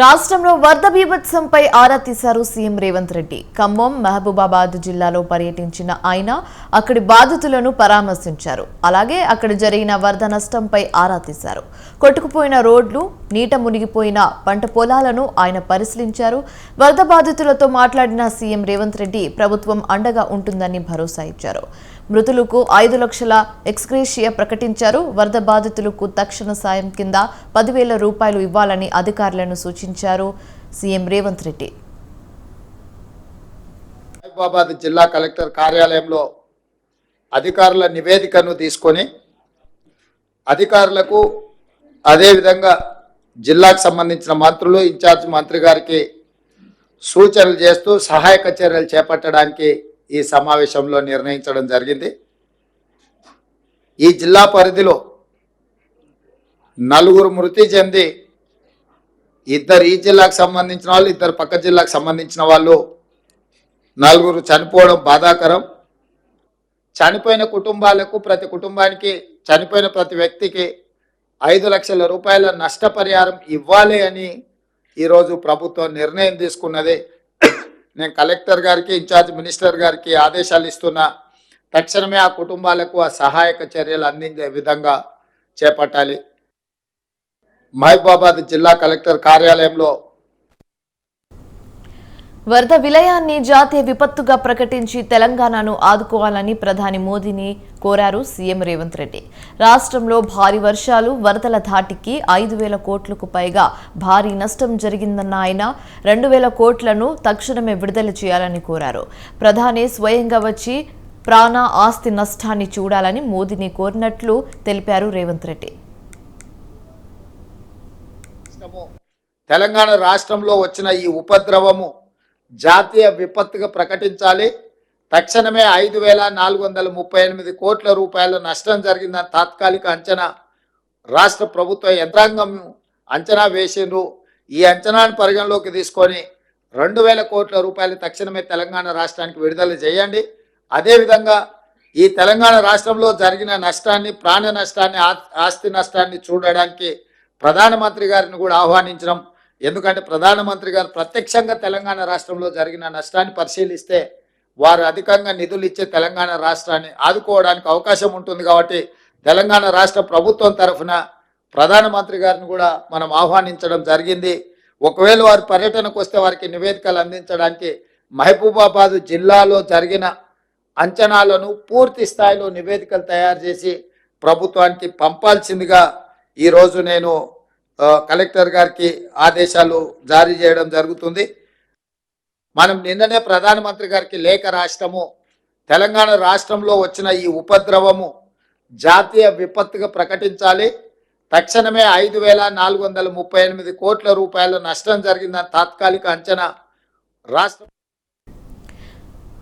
రాష్ట్రంలో వరద బీభత్సంపై ఆరా తీశారు సీఎం రేవంత్ రెడ్డి. ఖమ్మం మహబూబాబాద్ జిల్లాలో పర్యటించిన ఆయన అక్కడి బాధితులను పరామర్శించారు. అలాగే అక్కడ జరిగిన వరద నష్టంపై ఆరా తీశారు. కొట్టుకుపోయిన రోడ్లు నీట మునిగిపోయిన పంట పొలాలను ఆయన పరిశీలించారు. వరద బాధితులతో మాట్లాడిన సీఎం రేవంత్ రెడ్డి ప్రభుత్వం అండగా ఉంటుందని భరోసా ఇచ్చారు. మృతులకు ఐదు లక్షల ఎక్స్గ్రేషియా ప్రకటించారు. వరద బాధితులకు తక్షణ సాయం కింద పదివేల రూపాయలు ఇవ్వాలని అధికారులను సూచించారు. సీఎం రేవంత్ రెడ్డి. హైదరాబాద్ జిల్లా కలెక్టర్ కార్యాలయంలో అధికారుల నివేదికను తీసుకొని అధికారులకు అదేవిధంగా జిల్లాకు సంబంధించిన మంత్రులు ఇన్ఛార్జ్ మంత్రి గారికి సూచనలు చేస్తూ సహాయక చర్యలు చేపట్టడానికి ఈ సమావేశంలో నిర్ణయించడం జరిగింది. ఈ జిల్లా పరిధిలో నలుగురు మృతి చెంది ఇద్దరు ఈ జిల్లాకు సంబంధించిన వాళ్ళు ఇద్దరు పక్క జిల్లాకు సంబంధించిన వాళ్ళు నలుగురు చనిపోవడం బాధాకరం. చనిపోయిన కుటుంబాలకు ప్రతి కుటుంబానికి చనిపోయిన ప్రతి వ్యక్తికి ఐదు లక్షల రూపాయల నష్టపరిహారం ఇవ్వాలి అని ఈరోజు ప్రభుత్వం నిర్ణయం తీసుకున్నది. నేను కలెక్టర్ గారికి ఇన్ఛార్జ్ మినిస్టర్ గారికి ఆదేశాలు ఇస్తున్నా తక్షణమే ఆ కుటుంబాలకు ఆ సహాయక చర్యలు అందించే విధంగా చేపట్టాలి. మహబూబాబాద్ జిల్లా కలెక్టర్ కార్యాలయంలో వరద విలయాన్ని జాతీయ విపత్తుగా ప్రకటించి తెలంగాణను ఆదుకోవాలని ప్రధాని మోదీని కోరారు సీఎం రేవంత్ రెడ్డి. రాష్ట్రంలో భారీ వర్షాలు వరదల ధాటికి ఐదు వేల కోట్లకు పైగా భారీ నష్టం జరిగిందన్న ఆయన రెండు వేల కోట్లను తక్షణమే విడుదల చేయాలని కోరారు. ప్రధాని స్వయంగా వచ్చి ప్రాణ ఆస్తి నష్టాన్ని చూడాలని మోదీని కోరినట్లు తెలిపారు రేవంత్ రెడ్డి. తెలంగాణ రాష్ట్రంలో వచ్చిన ఈ ఉపద్రవము జాతీయ విపత్తుగా ప్రకటించాలి. తక్షణమే ఐదు వేల నాలుగు వందల ముప్పై ఎనిమిది కోట్ల రూపాయల నష్టం జరిగిందని తాత్కాలిక అంచనా. రాష్ట్ర ప్రభుత్వ యంత్రాంగం అంచనా వేసిండ్రు. ఈ అంచనాను పరిగణలోకి తీసుకొని రెండు వేల కోట్ల రూపాయలు తక్షణమే తెలంగాణ రాష్ట్రానికి విడుదల చేయండి. అదేవిధంగా ఈ తెలంగాణ రాష్ట్రంలో జరిగిన నష్టాన్ని ప్రాణ నష్టాన్ని ఆ- ఆస్తి నష్టాన్ని చూడడానికి ప్రధానమంత్రి గారిని కూడా ఆహ్వానించడం ఎందుకంటే ప్రధానమంత్రి గారు ప్రత్యక్షంగా తెలంగాణ రాష్ట్రంలో జరిగిన నష్టాన్ని పరిశీలిస్తే వారు అధికంగా నిధులు ఇచ్చే తెలంగాణ రాష్ట్రాన్ని ఆదుకోవడానికి అవకాశం ఉంటుంది కాబట్టి తెలంగాణ రాష్ట్ర ప్రభుత్వం తరఫున ప్రధానమంత్రి గారిని కూడా మనం ఆహ్వానించడం జరిగింది. ఒకవేళ వారు పర్యటనకు వస్తే వారికి నివేదికలు అందించడానికి మహబూబాబాద్ జిల్లాలో జరిగిన అంచనాలను పూర్తి స్థాయిలో నివేదికలు తయారు చేసి ప్రభుత్వానికి పంపాల్సిందిగా ఈరోజు నేను కలెక్టర్ గారికి ఆదేశాలు జారీ చేయడం జరుగుతుంది. మనం నిన్ననే ప్రధానమంత్రి గారికి లేఖ రాష్ట్రము తెలంగాణ రాష్ట్రంలో వచ్చిన ఈ ఉపద్రవము జాతీయ విపత్తుగా ప్రకటించాలి. తక్షణమే ఐదు వేల నాలుగు వందల ముప్పై ఎనిమిది కోట్ల రూపాయల నష్టం జరిగిందని తాత్కాలిక అంచనా రాష్ట్ర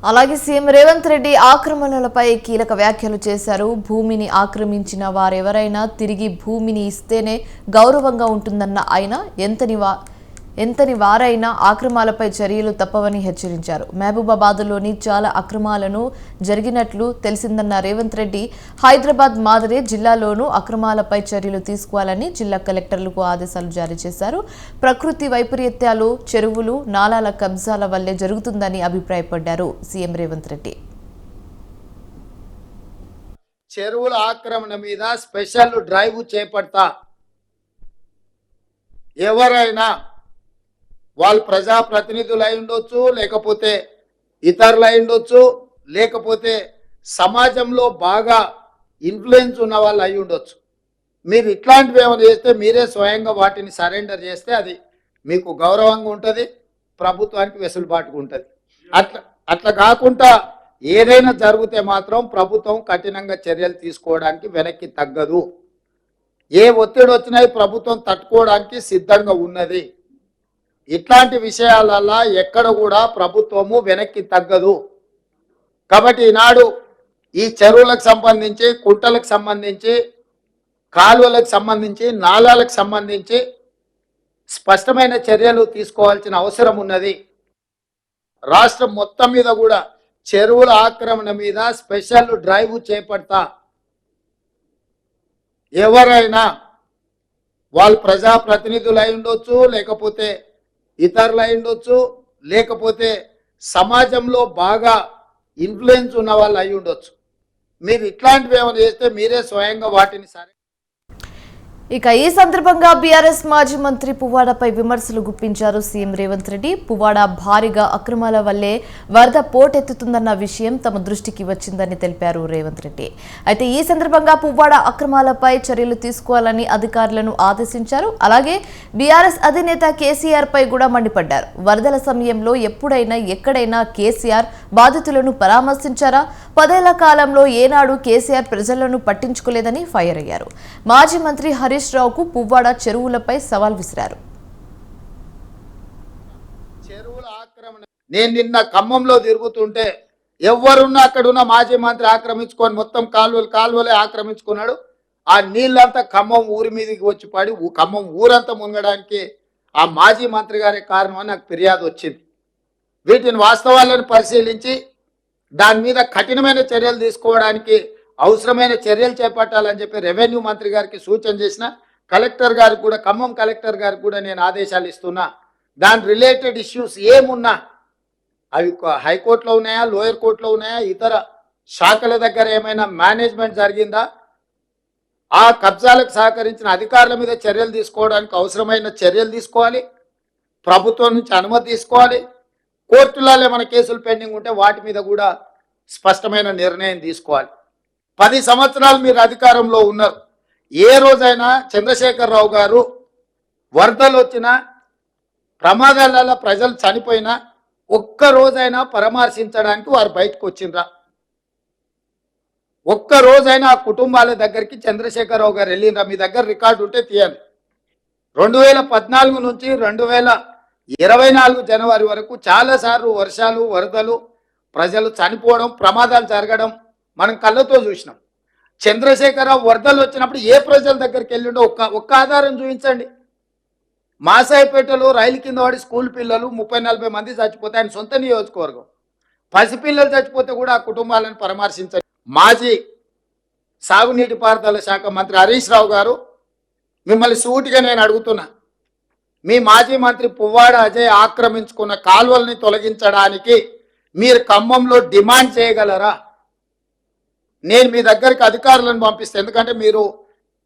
అలాగే సీఎం రేవంత్ రెడ్డి ఆక్రమణలపై కీలక వ్యాఖ్యలు చేశారు. భూమిని ఆక్రమించిన వారెవరైనా తిరిగి భూమిని ఇస్తేనే గౌరవంగా ఉంటుందన్న ఆయన ఎంతని ఎంతని వారైనా ఆక్రమాలపై చర్యలు తప్పవని హెచ్చరించారు. మహబూబాబాద్లోని చాలా అక్రమాలను జరిగినట్లు తెలిసిందన్న రేవంత్ రెడ్డి హైదరాబాద్ మాదిరే జిల్లాలోనూ అక్రమాలపై చర్యలు తీసుకోవాలని జిల్లా కలెక్టర్లకు ఆదేశాలు జారీ చేశారు. ప్రకృతి వైపరీత్యాలు చెరువులు నాలాల కబ్జాల వల్లే జరుగుతుందని అభిప్రాయపడ్డారు సీఎం రేవంత్ రెడ్డి. చెరువుల ఆక్రమణ మీద స్పెషల్ డ్రైవ్ చేపడతా ఎవరైనా వాళ్ళు ప్రజాప్రతినిధులు అయి ఉండొచ్చు లేకపోతే ఇతరులు అయి ఉండొచ్చు లేకపోతే సమాజంలో బాగా ఇన్ఫ్లుయెన్స్ ఉన్న వాళ్ళు అయి ఉండొచ్చు. మీరు ఇట్లాంటివి ఏమైనా చేస్తే మీరే స్వయంగా వాటిని సరెండర్ చేస్తే అది మీకు గౌరవంగా ఉంటుంది ప్రభుత్వానికి వెసులుబాటుగా ఉంటుంది. అట్లా అట్లా కాకుండా ఏదైనా జరిగితే మాత్రం ప్రభుత్వం కఠినంగా చర్యలు తీసుకోవడానికి వెనక్కి తగ్గదు. ఏ ఒత్తిడి వచ్చినా ప్రభుత్వం తట్టుకోవడానికి సిద్ధంగా ఉన్నది. ఇట్లాంటి విషయాలల్లా ఎక్కడ కూడా ప్రభుత్వము వెనక్కి తగ్గదు. కాబట్టి ఈనాడు ఈ చెరువులకు సంబంధించి కుంటలకు సంబంధించి కాలువలకు సంబంధించి నాళాలకు సంబంధించి స్పష్టమైన చర్యలు తీసుకోవాల్సిన అవసరం ఉన్నది. రాష్ట్రం మొత్తం మీద కూడా చెరువుల ఆక్రమణ మీద స్పెషల్ డ్రైవ్ చేపడతా. ఎవరైనా వాళ్ళు ప్రజాప్రతినిధులు అయి ఉండొచ్చు లేకపోతే ఇతరులు అయి ఉండొచ్చు లేకపోతే సమాజంలో బాగా ఇన్ఫ్లుయెన్స్ ఉన్న వాళ్ళు అయి ఉండొచ్చు మీరు ఇట్లాంటివి ఏమైనా చేస్తే మీరే స్వయంగా వాటిని సరే ఇక ఈ సందర్భంగా బీఆర్ఎస్ మాజీ మంత్రి పువ్వాడపై విమర్శలు గుప్పించారు సీఎం రేవంత్ రెడ్డి. పువ్వాడ భారీగా అక్రమాల వల్లే వరద పోటెత్తుతుందన్న విషయం తమ దృష్టికి వచ్చిందని తెలిపారు రేవంత్ రెడ్డి. అయితే ఈ సందర్భంగా పువ్వాడ అక్రమాలపై చర్యలు తీసుకోవాలని అధికారులను ఆదేశించారు. అలాగే బీఆర్ఎస్ అధినేత కేసీఆర్ పై కూడా మండిపడ్డారు. వరదల సమయంలో ఎప్పుడైనా ఎక్కడైనా కేసీఆర్ బాధితులను పరామర్శించారా? పదేళ్ళ కాలంలో ఏనాడు కేసీఆర్ ప్రజలను పట్టించుకోలేదని ఫైర్ అయ్యారు. మాజీ మంత్రి హరీష్ రావుకు పువ్వాడ చెరువులపై సవాల్ విసిరారు. చెరువుల ఆక్రమణ నేను నిన్న ఖమ్మంలో తిరుగుతుంటే ఎవరున్నా అక్కడున్న మాజీ మంత్రి ఆక్రమించుకొని మొత్తం కాలువలు కాలువలే ఆక్రమించుకున్నాడు. ఆ నీళ్ళంతా ఖమ్మం ఊరి మీదకి వచ్చి పడి ఖమ్మం ఊరంతా మునగడానికి ఆ మాజీ మంత్రి గారే కారణం నాకు ఫిర్యాదు వచ్చింది. వీటిని వాస్తవాలను పరిశీలించి దాని మీద కఠినమైన చర్యలు తీసుకోవడానికి అవసరమైన చర్యలు చేపట్టాలని చెప్పి రెవెన్యూ మంత్రి గారికి సూచన చేసిన కలెక్టర్ గారికి కూడా ఖమ్మం కలెక్టర్ గారికి కూడా నేను ఆదేశాలు ఇస్తున్నా. దాని రిలేటెడ్ ఇష్యూస్ ఏమున్నా అవి హైకోర్టులో ఉన్నాయా లోయర్ కోర్టులో ఉన్నాయా ఇతర శాఖల దగ్గర ఏమైనా మేనేజ్మెంట్ జరిగిందా? ఆ కబ్జాలకు సహకరించిన అధికారుల మీద చర్యలు తీసుకోవడానికి అవసరమైన చర్యలు తీసుకోవాలి. ప్రభుత్వం నుంచి అనుమతి తీసుకోవాలి. కోర్టులలో ఏమైనా కేసులు పెండింగ్ ఉంటే వాటి మీద కూడా స్పష్టమైన నిర్ణయం తీసుకోవాలి. పది సంవత్సరాలు మీరు అధికారంలో ఉన్నారు. ఏ రోజైనా చంద్రశేఖరరావు గారు వరదలు వచ్చినా ప్రమాదాలలో ప్రజలు చనిపోయినా ఒక్క రోజైనా పరామర్శించడానికి వారు బయటకు వచ్చిండ్రా. ఒక్క రోజైనా ఆ కుటుంబాల దగ్గరికి చంద్రశేఖరరావు గారు వెళ్ళిండ్రా. మీ దగ్గర రికార్డు ఉంటే తీయండి. రెండు వేల పద్నాలుగు నుంచి రెండు వేల ఇరవై నాలుగు జనవరి వరకు చాలాసార్లు వర్షాలు వరదలు ప్రజలు చనిపోవడం ప్రమాదాలు జరగడం మనం కళ్ళతో చూసినాం. చంద్రశేఖరరావు వరదలు వచ్చినప్పుడు ఏ ప్రజల దగ్గరికి వెళ్ళిండో ఒక్క ఒక్క ఆధారం చూపించండి. మాసాయిపేటలో రైలు కింద వాడి స్కూల్ పిల్లలు ముప్పై నలభై మంది చచ్చిపోతే ఆయన సొంత నియోజకవర్గం. పసిపిల్లలు చచ్చిపోతే కూడా ఆ కుటుంబాలను పరామర్శించండి. మాజీ సాగునీటి పారుదల శాఖ మంత్రి హరీష్ రావు గారు మిమ్మల్ని సూటిగా నేను అడుగుతున్నా. మీ మాజీ మంత్రి పువ్వాడ అజయ్ ఆక్రమించుకున్న కాలువల్ని తొలగించడానికి మీరు ఖమ్మంలో డిమాండ్ చేయగలరా? నేను మీ దగ్గరికి అధికారులను పంపిస్తే. ఎందుకంటే మీరు